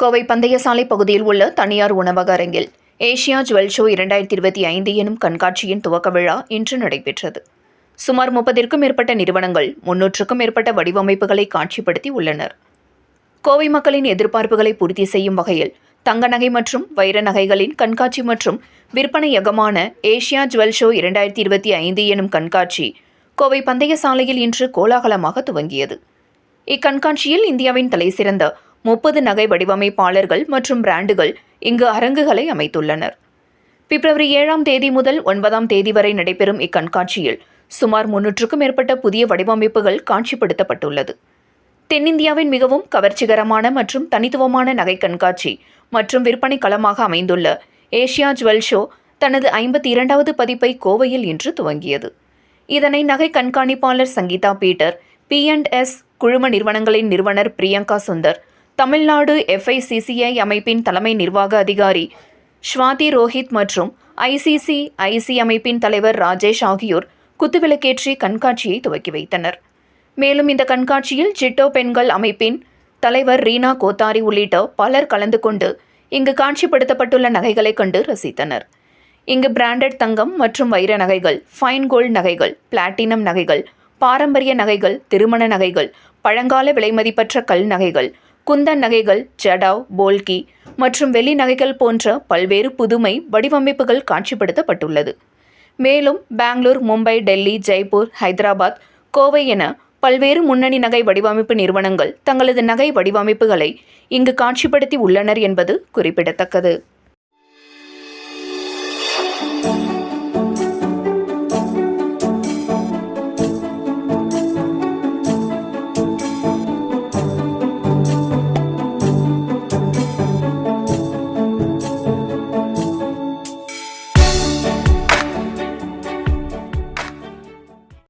கோவை பந்தயசாலை பகுதியில் உள்ள தனியார் உணவக அரங்கில் ஏஷியா ஜுவல் ஷோ இரண்டாயிரத்தி இருபத்தி ஐந்து எனும் கண்காட்சியின் துவக்க விழா இன்று நடைபெற்றது. சுமார் முப்பதிற்கும் மேற்பட்ட நிறுவனங்கள் முன்னூற்றுக்கும் மேற்பட்ட வடிவமைப்புகளை காட்சிப்படுத்தி உள்ளனர். கோவை மக்களின் எதிர்பார்ப்புகளை பூர்த்தி செய்யும் வகையில் தங்க நகை மற்றும் வைர நகைகளின் கண்காட்சி மற்றும் விற்பனையகமான ஏஷியா ஜுவல் ஷோ இரண்டாயிரத்தி இருபத்தி ஐந்து எனும் கண்காட்சி கோவை பந்தய சாலையில் இன்று கோலாகலமாக துவங்கியது. இக்கண்காட்சியில் இந்தியாவின் தலைசிறந்த முப்பது நகை வடிவமைப்பாளர்கள் மற்றும் பிராண்டுகள் இங்கு அரங்குகளை அமைத்துள்ளனர். பிப்ரவரி ஏழாம் தேதி முதல் ஒன்பதாம் தேதி வரை நடைபெறும் இக்கண்காட்சியில் சுமார் முன்னூற்றுக்கும் மேற்பட்ட புதிய வடிவமைப்புகள் காட்சிப்படுத்தப்பட்டுள்ளது. தென்னிந்தியாவின் மிகவும் கவர்ச்சிகரமான மற்றும் தனித்துவமான நகை கண்காட்சி மற்றும் விற்பனை களமாக அமைந்துள்ள ஏஷியா ஜுவல் ஷோ தனது ஐம்பத்தி இரண்டாவது பதிப்பை கோவையில் இன்று துவங்கியது. இதனை நகை கண்காணிப்பாளர் Sangeetha Peter P and S குழும நிறுவனங்களின் நிறுவனர் பிரியங்கா சுந்தர் தமிழ்நாடு எஃப்ஐசிசிஐ அமைப்பின் தலைமை நிர்வாக அதிகாரி ஸ்வாதி ரோஹித் மற்றும் ஐசிசி ஐசி அமைப்பின் தலைவர் ராஜேஷ் ஆகியோர் குத்துவிளக்கேற்றி கண்காட்சியை துவக்கி வைத்தனர். மேலும் இந்த கண்காட்சியில் ஜிட்டோ பெண்கள் அமைப்பின் தலைவர் ரீனா கோத்தாரி உள்ளிட்ட பலர் கலந்து கொண்டு இங்கு காட்சிப்படுத்தப்பட்டுள்ள நகைகளை கண்டு ரசித்தனர். இங்கு பிராண்டட் தங்கம் மற்றும் வைர நகைகள் ஃபைன் கோல்ட் நகைகள் பிளாட்டினம் நகைகள் பாரம்பரிய நகைகள் திருமண நகைகள் பழங்கால விலைமதிப்பற்ற கல் நகைகள் குந்தன் நகைகள் ஜடாவ் போல்கி மற்றும் வெள்ளி நகைகள் போன்ற பல்வேறு புதுமை வடிவமைப்புகள் காட்சிப்படுத்தப்பட்டுள்ளது. மேலும் பெங்களூர் மும்பை டெல்லி ஜெய்ப்பூர் ஹைதராபாத் கோவை என பல்வேறு முன்னணி நகை வடிவமைப்பு நிறுவனங்கள் தங்களது நகை வடிவமைப்புகளை இங்கு காட்சிப்படுத்தி உள்ளனர் என்பது குறிப்பிடத்தக்கது.